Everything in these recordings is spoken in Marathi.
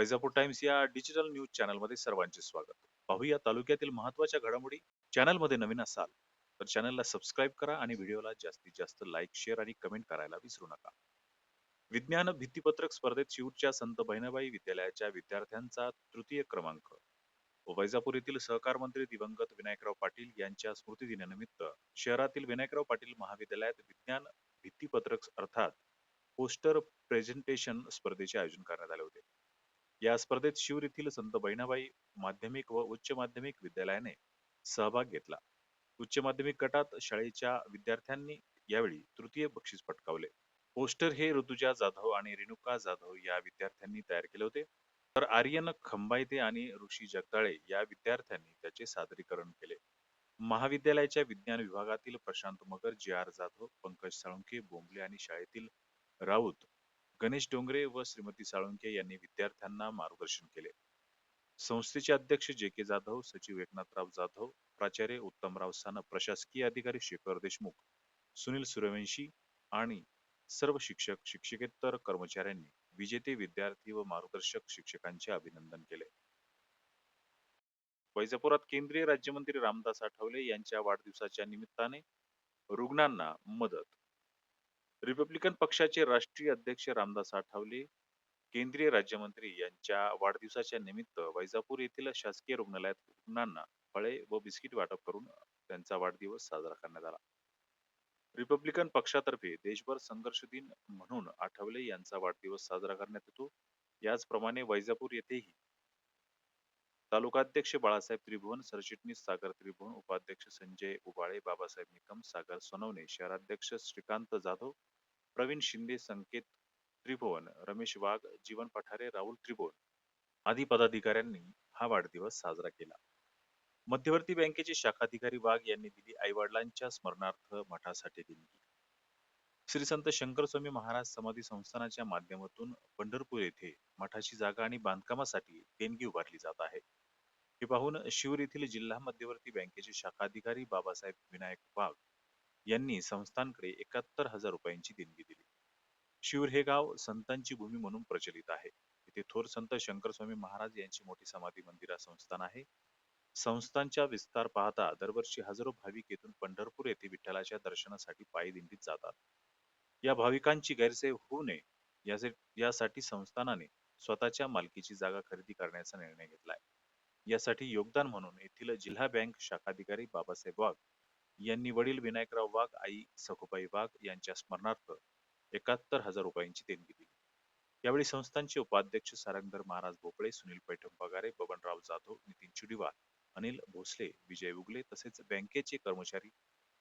वैजापूर टाइम्स या डिजिटल न्यूज चॅनलमध्ये सर्वांचे स्वागत. पाहूया तालुक्यातील महत्त्वाच्या घडामोडी चॅनलमध्ये नवीन असाल तर चॅनलला सबस्क्राईब करा आणि व्हिडिओला जास्तीत जास्त लाईक शेअर आणि कमेंट करायला विसरू नका. विज्ञान भित्तीपत्रक स्पर्धेत शिवूरच्या संत बहिणाबाई विद्यालयाच्या विद्यार्थ्यांचा तृतीय क्रमांक. वैजापूर येथील सहकार मंत्री दिवंगत विनायकराव पाटील यांच्या स्मृतिदिनानिमित्त शहरातील विनायकराव पाटील महाविद्यालयात विज्ञान भित्तीपत्रक अर्थात पोस्टर प्रेझेंटेशन स्पर्धेचे आयोजन करण्यात आले या स्पर्धेत शिवर येथील संत बहिणाबाई माध्यमिक व उच्च माध्यमिक विद्यालयाने सहभाग घेतला. उच्च माध्यमिक गटात शाळेच्या विद्यार्थ्यांनी यावेळी तृतीय बक्षीस पटकावले. पोस्टर हे ऋतुजा जाधव आणि रेणुका जाधव या विद्यार्थ्यांनी तयार केले होते. तर आर्यन खंबायते आणि ऋषी जगदाळे या विद्यार्थ्यांनी त्याचे सादरीकरण केले. महाविद्यालयाच्या विज्ञान विभागातील प्रशांत मगर जे आर जाधव पंकज साळुंके बोंबले आणि शाळेतील राऊत गणेश डोंगरे व श्रीमती साळुंके यांनी विद्यार्थ्यांना मार्गदर्शन केले. संस्थेचे अध्यक्ष जे के जाधव सचिव एकनाथराव जाधव प्राचार्य उत्तमराव सानप प्रशासकीय अधिकारी शेखर देशमुख सुनील सूर्यवंशी आणि सर्व शिक्षक शिक्षकेतर कर्मचाऱ्यांनी विजेते विद्यार्थी व मार्गदर्शक शिक्षकांचे अभिनंदन केले. वैजापुरात केंद्रीय राज्यमंत्री रामदास आठवले यांच्या वाढदिवसाच्या निमित्ताने रुग्णांना मदत रिपब्लिकन पक्षाचे राष्ट्रीय अध्यक्ष रामदास आठवले केंद्रीय राज्यमंत्री यांच्या वाढदिवसाच्या निमित्त वैजापूर येथील शासकीय रुग्णालयात रुग्णांना फळे व बिस्किट वाटप करून त्यांचा वाढदिवस साजरा करण्यात आला. रिपब्लिकन पक्षातर्फे देशभर संघर्ष दिन म्हणून आठवले यांचा वाढदिवस साजरा करण्यात येतो. याचप्रमाणे वैजापूर येथेही तालुकाध्यक्ष बाळासाहेब त्रिभुवन सरचिटणीस सागर त्रिभुवन उपाध्यक्ष संजय उबाळे बाबासाहेब निकम सागर सोनवणे शहराध्यक्ष श्रीकांत जाधव प्रवीण शिंदे संकेत त्रिभुवन रमेश वाघ जीवन पठारे राहुल त्रिभुवन आदी पदाधिकाऱ्यांनी हा वाढदिवस साजरा केला. मध्यवर्ती बँकेचे शाखाधिकारी वाघ यांनी दिली आईवडिलांच्या स्मरणार्थ मठासाठी दिली. श्री संत शंकर स्वामी महाराज समाधी संस्थानाच्या माध्यमातून पंढरपूर येथे मठाची जागा आणि बांधकामासाठी देणगी उभारली जात आहे. हे पाहून शिवूर येथील जिल्हा मध्यवर्ती बँकेचे शाखाधिकारी बाबासाहेब विनायक वाघ यांनी संस्थानकडे एकाहत्तर हजार रुपयांची देणगी दिली. शिवूर हे गाव संतांची भूमी म्हणून प्रचलित आहे. इथे थोर संत शंकर स्वामी महाराज यांची मोठी समाधी मंदिरा संस्थान आहे. संस्थांच्या विस्तार पाहता दरवर्षी हजारो भाविक येथून पंढरपूर येथे विठ्ठलाच्या दर्शनासाठी पायी दिंडीत जातात. या भाविकांची गैरसोय होऊ नये यासाठी संस्थानाने स्वतःच्या मालकीची जागा खरेदी करण्याचा निर्णय घेतलाय. यासाठी योगदान म्हणून येथील जिल्हा बँक शाखाधिकारी बाबासाहेब वाघ यांनी वडील विनायकराव वाघ आई सखुबाई वाघ यांच्या स्मरणार्थ एकाहत्तर हजार रुपयांची देणगी दिली. यावेळी संस्थांचे उपाध्यक्ष सारंगधर महाराज भोपळे सुनील पैठण पगारे बबनराव जाधव नितीन चुडीवार अनिल भोसले विजय उगले तसेच बँकेचे कर्मचारी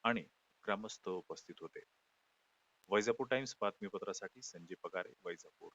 आणि ग्रामस्थ उपस्थित होते. वैजापूर टाइम्स बातमीपत्रासाठी संजय पगारे वैजापूर.